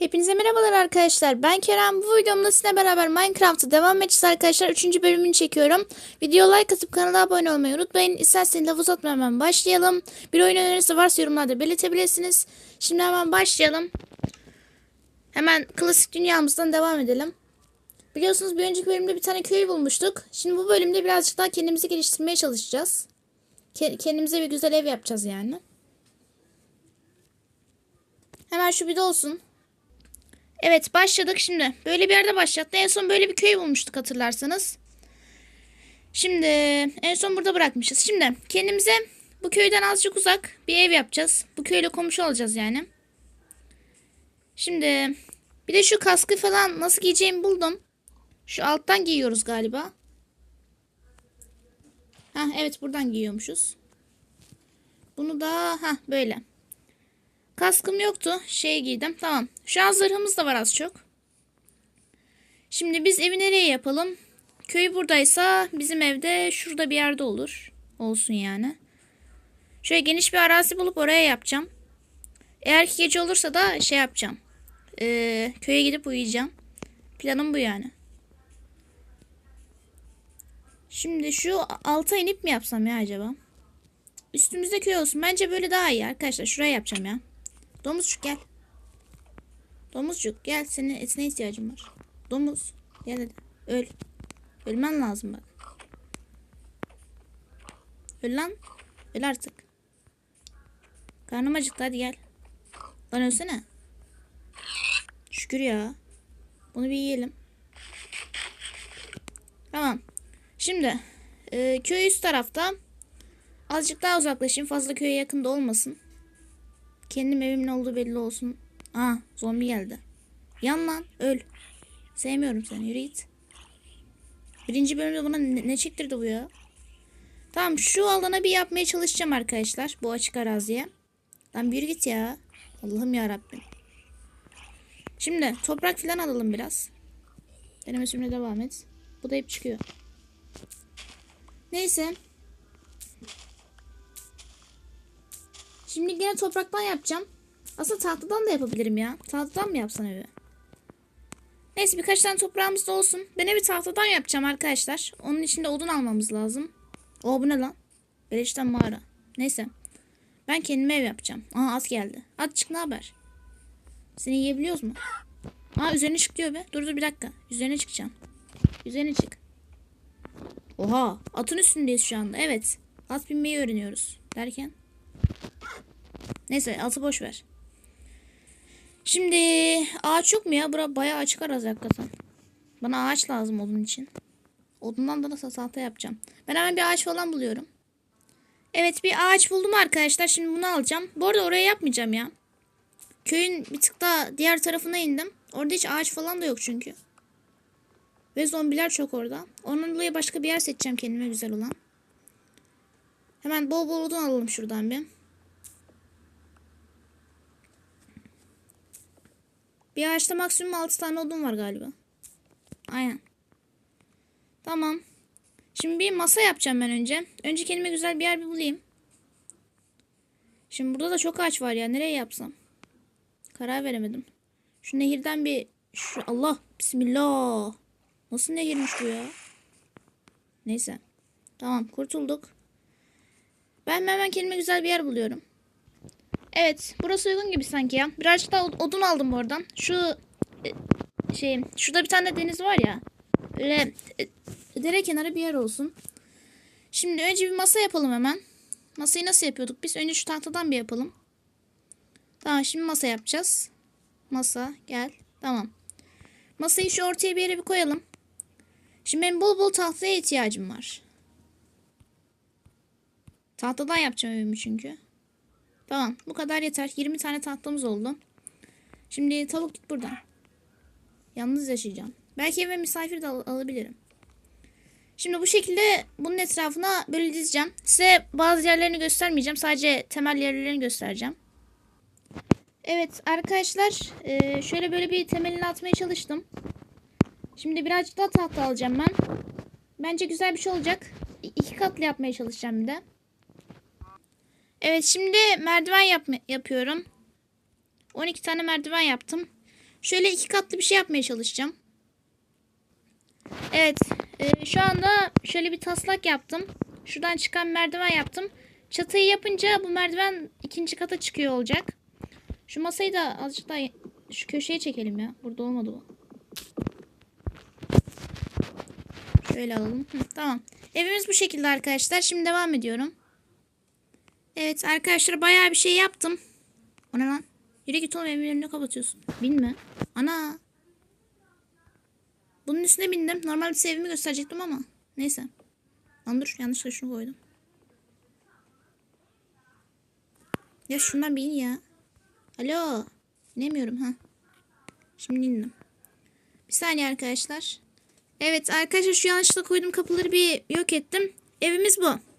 Hepinize merhabalar arkadaşlar. Ben Kerem. Bu videomda sizinle beraber Minecraft'a devam edeceğiz arkadaşlar. Üçüncü bölümünü çekiyorum. Video like atıp kanala abone olmayı unutmayın. İsterseniz laf uzatmadan hemen başlayalım. Bir oyun önerisi varsa yorumlarda belirtebilirsiniz. Şimdi hemen başlayalım. Hemen klasik dünyamızdan devam edelim. Biliyorsunuz bir önceki bölümde bir tane köy bulmuştuk. Şimdi bu bölümde birazcık daha kendimizi geliştirmeye çalışacağız. Ke- Kendimize bir güzel ev yapacağız yani. Hemen şu bir de olsun. Evet başladık şimdi. Böyle bir yerde başlattı. En son böyle bir köy bulmuştuk hatırlarsanız. Şimdi en son burada bırakmışız. Şimdi kendimize bu köyden azıcık uzak bir ev yapacağız. Bu köyle komşu olacağız yani. Şimdi bir de şu kaskı falan nasıl giyeceğimi buldum. Şu alttan giyiyoruz galiba. Ha evet buradan giyiyormuşuz. Bunu da ha böyle. Kaskım yoktu. Şey giydim. Tamam. Şu an zırhımız da var az çok. Şimdi biz evi nereye yapalım? Köy buradaysa bizim evde şurada bir yerde olur. Olsun yani. Şöyle geniş bir arazi bulup oraya yapacağım. Eğer ki gece olursa da şey yapacağım. Ee, köye gidip uyuyacağım. Planım bu yani. Şimdi şu alta inip mi yapsam ya acaba? Üstümüzde köy olsun. Bence böyle daha iyi arkadaşlar. Şuraya yapacağım ya. Domuzcuk gel. Domuzcuk gel. Senin etine ihtiyacım var. Domuz. Gel hadi. Öl. Ölmen lazım bak. Öl lan. Öl artık. Karnım acıktı hadi gel. Lan ölsene. Şükür ya. Bunu bir yiyelim. Tamam. Şimdi e, köy üst tarafta. Azıcık daha uzaklaşayım. Fazla köye yakında olmasın. Kendim evimin olduğu belli olsun. Aa zombi geldi. Yan lan öl. Sevmiyorum seni yürü git. Birinci bölümde buna ne, ne çektirdi bu ya? Tamam şu alana bir yapmaya çalışacağım arkadaşlar. Bu açık araziye. Lan bir git ya. Allah'ım ya Rabbim. Şimdi toprak falan alalım biraz. Deneme sürümüne devam et. Bu da hep çıkıyor. Neyse. Şimdi yine topraktan yapacağım. Aslında tahtadan da yapabilirim ya. Tahtadan mı yapsam evi? Neyse birkaç tane toprağımız da olsun. Ben evi tahtadan yapacağım arkadaşlar. Onun için de odun almamız lazım. O bu ne lan? Beleşten mağara. Neyse. Ben kendime ev yapacağım. Aa at geldi. At çık ne haber? Seni yiyebiliyoruz mu? Aa üzerine çık diyor be. Dur dur bir dakika. Üzerine çıkacağım. Üzerine çık. Oha. Atın üstündeyiz şu anda. Evet. At binmeyi öğreniyoruz. Derken. Neyse atı boş ver. Şimdi ağaç yok mu ya? Bura bayağı açık arazi hakikaten. Bana ağaç lazım odun için. Odundan da nasıl tahta yapacağım. Ben hemen bir ağaç falan buluyorum. Evet bir ağaç buldum arkadaşlar. Şimdi bunu alacağım. Bu arada oraya yapmayacağım ya. Köyün bir tık daha diğer tarafına indim. Orada hiç ağaç falan da yok çünkü. Ve zombiler çok orada. Onun dolayı başka bir yer seçeceğim kendime güzel olan. Hemen bol bol odun alalım şuradan bir. Bir ağaçta maksimum 6 tane odun var galiba. Aynen. Tamam. Şimdi bir masa yapacağım ben önce. Önce kendime güzel bir yer bir bulayım. Şimdi burada da çok ağaç var ya. Nereye yapsam? Karar veremedim. Şu nehirden bir... Şu Allah. Bismillah. Nasıl nehirmiş bu ya? Neyse. Tamam kurtulduk. Ben hemen kendime güzel bir yer buluyorum. Evet, burası uygun gibi sanki ya. Birazcık daha od- odun aldım oradan. Şu e, şey, şurada bir tane deniz var ya. Öyle e, dere kenarı bir yer olsun. Şimdi önce bir masa yapalım hemen. Masayı nasıl yapıyorduk biz? Önce şu tahtadan bir yapalım. Tamam, şimdi masa yapacağız. Masa, gel. Tamam. Masayı şu ortaya bir yere bir koyalım. Şimdi benim bol bol tahtaya ihtiyacım var. Tahtadan yapacağım evimi çünkü. Tamam bu kadar yeter. 20 tane tahtamız oldu. Şimdi tavuk git buradan. Yalnız yaşayacağım. Belki eve misafir de al- alabilirim. Şimdi bu şekilde bunun etrafına böyle dizeceğim. Size bazı yerlerini göstermeyeceğim. Sadece temel yerlerini göstereceğim. Evet arkadaşlar eee, şöyle böyle bir temelini atmaya çalıştım. Şimdi birazcık daha tahta alacağım ben. Bence güzel bir şey olacak. İki katlı yapmaya çalışacağım bir de. Evet şimdi merdiven yapma- yapıyorum. 12 tane merdiven yaptım. Şöyle iki katlı bir şey yapmaya çalışacağım. Evet. e, şu anda şöyle bir taslak yaptım. Şuradan çıkan merdiven yaptım. Çatıyı yapınca bu merdiven ikinci kata çıkıyor olacak. Şu masayı da azıcık daha şu köşeye çekelim ya. Burada olmadı bu. Şöyle alalım. Hı, tamam. Evimiz bu şekilde arkadaşlar. Şimdi devam ediyorum. Evet arkadaşlar bayağı bir şey yaptım. O ne lan? Yürü git oğlum önünü kapatıyorsun. Binme. Ana. Bunun üstüne bindim. Normalde size evimi gösterecektim ama. Neyse. Lan dur yanlışlıkla şunu koydum. Ya şundan bir in ya. Alo. İnemiyorum ha. Şimdi indim. Bir saniye arkadaşlar. Evet arkadaşlar şu yanlışlıkla koyduğum kapıları bir yok ettim. Evimiz bu.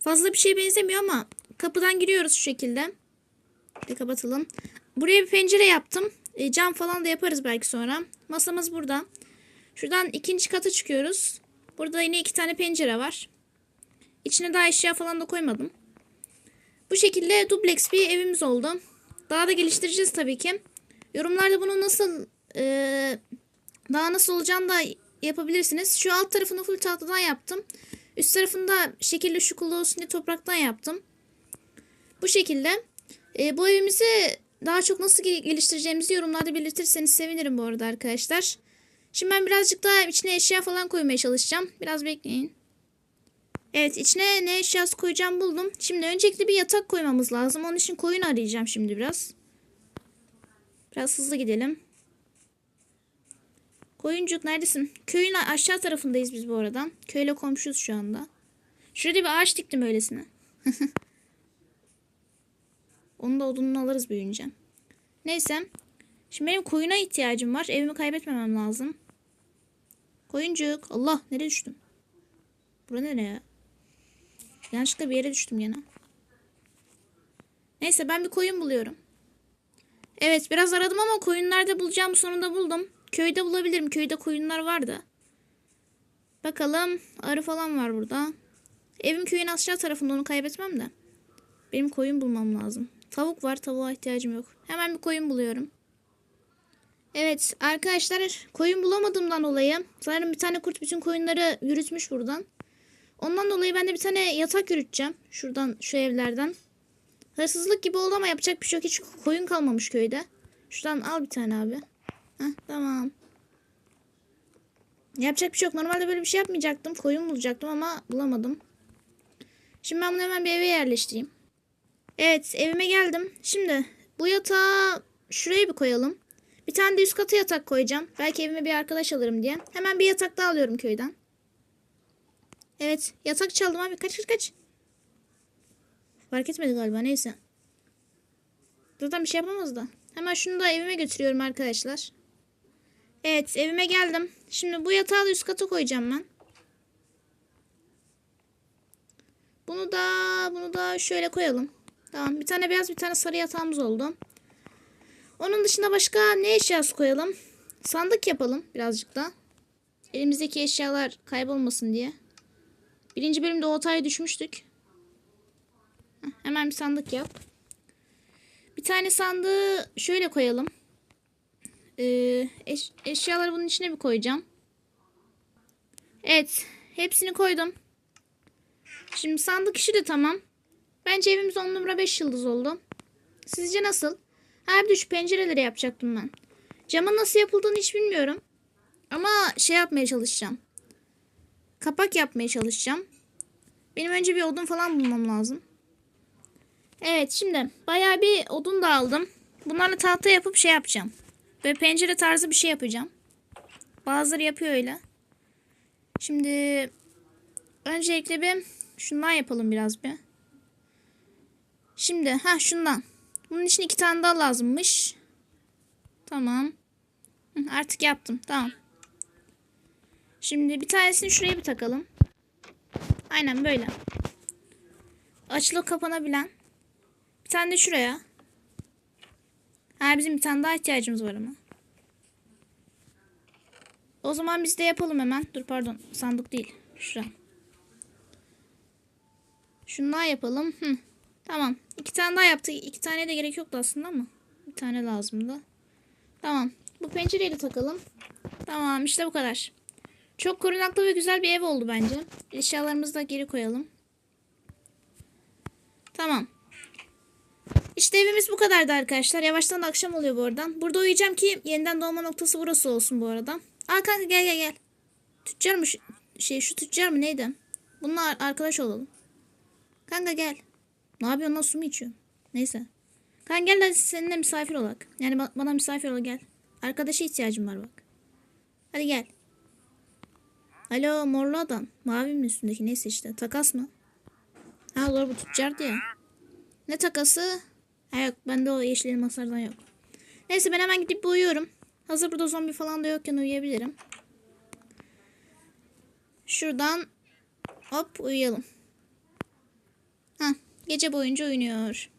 Fazla bir şeye benzemiyor ama kapıdan giriyoruz şu şekilde. Bir kapatalım. Buraya bir pencere yaptım. E, cam falan da yaparız belki sonra. Masamız burada. Şuradan ikinci kata çıkıyoruz. Burada yine iki tane pencere var. İçine daha eşya falan da koymadım. Bu şekilde dubleks bir evimiz oldu. Daha da geliştireceğiz tabii ki. Yorumlarda bunu nasıl e, daha nasıl olacağını da yapabilirsiniz. Şu alt tarafını full tahtadan yaptım. Üst tarafında şekilli şukullu olsun diye topraktan yaptım. Bu şekilde. E, bu evimizi daha çok nasıl gel- geliştireceğimizi yorumlarda belirtirseniz sevinirim bu arada arkadaşlar. Şimdi ben birazcık daha içine eşya falan koymaya çalışacağım. Biraz bekleyin. Evet içine ne eşyası koyacağım buldum. Şimdi öncelikle bir yatak koymamız lazım. Onun için koyun arayacağım şimdi biraz. Biraz hızlı gidelim. Koyuncuk neredesin? Köyün aşağı tarafındayız biz bu arada. Köyle komşuyuz şu anda. Şurada bir ağaç diktim öylesine. Onu da odununu alırız büyüyünce. Neyse. Şimdi benim koyuna ihtiyacım var. Evimi kaybetmemem lazım. Koyuncuk. Allah nereye düştüm? Bura nere ya? Yanlışlıkla bir yere düştüm yine. Neyse ben bir koyun buluyorum. Evet biraz aradım ama koyun nerede bulacağım sonunda buldum. Köyde bulabilirim. Köyde koyunlar vardı. Bakalım arı falan var burada. Evim köyün aşağı tarafında onu kaybetmem de. Benim koyun bulmam lazım. Tavuk var tavuğa ihtiyacım yok. Hemen bir koyun buluyorum. Evet arkadaşlar koyun bulamadığımdan dolayı sanırım bir tane kurt bütün koyunları yürütmüş buradan. Ondan dolayı ben de bir tane yatak yürüteceğim. Şuradan şu evlerden. Hırsızlık gibi oldu ama yapacak bir şey yok. Hiç koyun kalmamış köyde. Şuradan al bir tane abi. Heh, tamam. Yapacak bir şey yok. Normalde böyle bir şey yapmayacaktım. Koyun bulacaktım ama bulamadım. Şimdi ben bunu hemen bir eve yerleştireyim. Evet evime geldim. Şimdi bu yatağı şuraya bir koyalım. Bir tane de üst kata yatak koyacağım. Belki evime bir arkadaş alırım diye. Hemen bir yatak daha alıyorum köyden. Evet yatak çaldım abi. Kaç kaç kaç. Fark etmedi galiba neyse. Zaten bir şey yapamaz da. Hemen şunu da evime götürüyorum arkadaşlar. Evet evime geldim. Şimdi bu yatağı da üst kata koyacağım ben. Bunu da bunu da şöyle koyalım. Tamam bir tane beyaz bir tane sarı yatağımız oldu. Onun dışında başka ne eşyası koyalım? Sandık yapalım birazcık da. Elimizdeki eşyalar kaybolmasın diye. Birinci bölümde o hataya düşmüştük. Heh, hemen bir sandık yap. Bir tane sandığı şöyle koyalım. Ee, eş- eşyaları bunun içine bir koyacağım. Evet. Hepsini koydum. Şimdi sandık işi de tamam. Bence evimiz 10 numara 5 yıldız oldu. Sizce nasıl? Her bir de şu pencereleri yapacaktım ben. Camın nasıl yapıldığını hiç bilmiyorum. Ama şey yapmaya çalışacağım. Kapak yapmaya çalışacağım. Benim önce bir odun falan bulmam lazım. Evet şimdi bayağı bir odun da aldım. Bunlarla tahta yapıp şey yapacağım. Böyle pencere tarzı bir şey yapacağım. Bazıları yapıyor öyle. Şimdi öncelikle bir şundan yapalım biraz bir. Şimdi ha şundan. Bunun için iki tane daha lazımmış. Tamam. Artık yaptım. Tamam. Şimdi bir tanesini şuraya bir takalım. Aynen böyle. Açılıp kapanabilen. Bir tane de şuraya. Ha bizim bir tane daha ihtiyacımız var ama. O zaman biz de yapalım hemen. Dur pardon. Sandık değil. Şura. Şundan yapalım. Hı. Tamam. İki tane daha yaptık. İki tane de gerek yoktu aslında ama. Bir tane lazımdı. Tamam. Bu pencereyi de takalım. Tamam işte bu kadar. Çok korunaklı ve güzel bir ev oldu bence. Eşyalarımızı da geri koyalım. Tamam. İşte evimiz bu kadardı arkadaşlar. Yavaştan akşam oluyor bu aradan. Burada uyuyacağım ki yeniden doğma noktası burası olsun bu arada. Aa kanka gel gel gel. Tüccar mı? Şey şu tüccar mı neydi? Bununla ar- arkadaş olalım. Kanka gel. Ne yapıyorsun lan su mu içiyorsun? Neyse. Kanka gel de seninle misafir olak. Yani ba- bana misafir ol gel. Arkadaşa ihtiyacım var bak. Hadi gel. Alo morlu adam. Mavi mi üstündeki neyse işte. Takas mı? Ha doğru bu tüccardı ya. Ne takası? Ha yok bende o yeşil elmaslardan yok. Neyse ben hemen gidip uyuyorum. Hazır burada zombi falan da yokken uyuyabilirim. Şuradan hop uyuyalım. Ha gece boyunca oynuyor.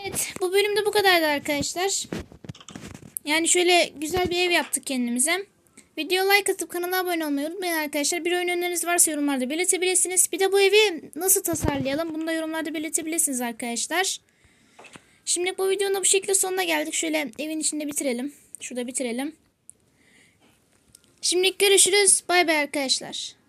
Evet bu bölümde bu kadardı arkadaşlar. Yani şöyle güzel bir ev yaptık kendimize. Video like atıp kanala abone olmayı unutmayın arkadaşlar. Bir oyun öneriniz varsa yorumlarda belirtebilirsiniz. Bir de bu evi nasıl tasarlayalım bunu da yorumlarda belirtebilirsiniz arkadaşlar. Şimdi bu videonun da bu şekilde sonuna geldik. Şöyle evin içinde bitirelim. Şurada bitirelim. Şimdilik görüşürüz. Bay bay arkadaşlar.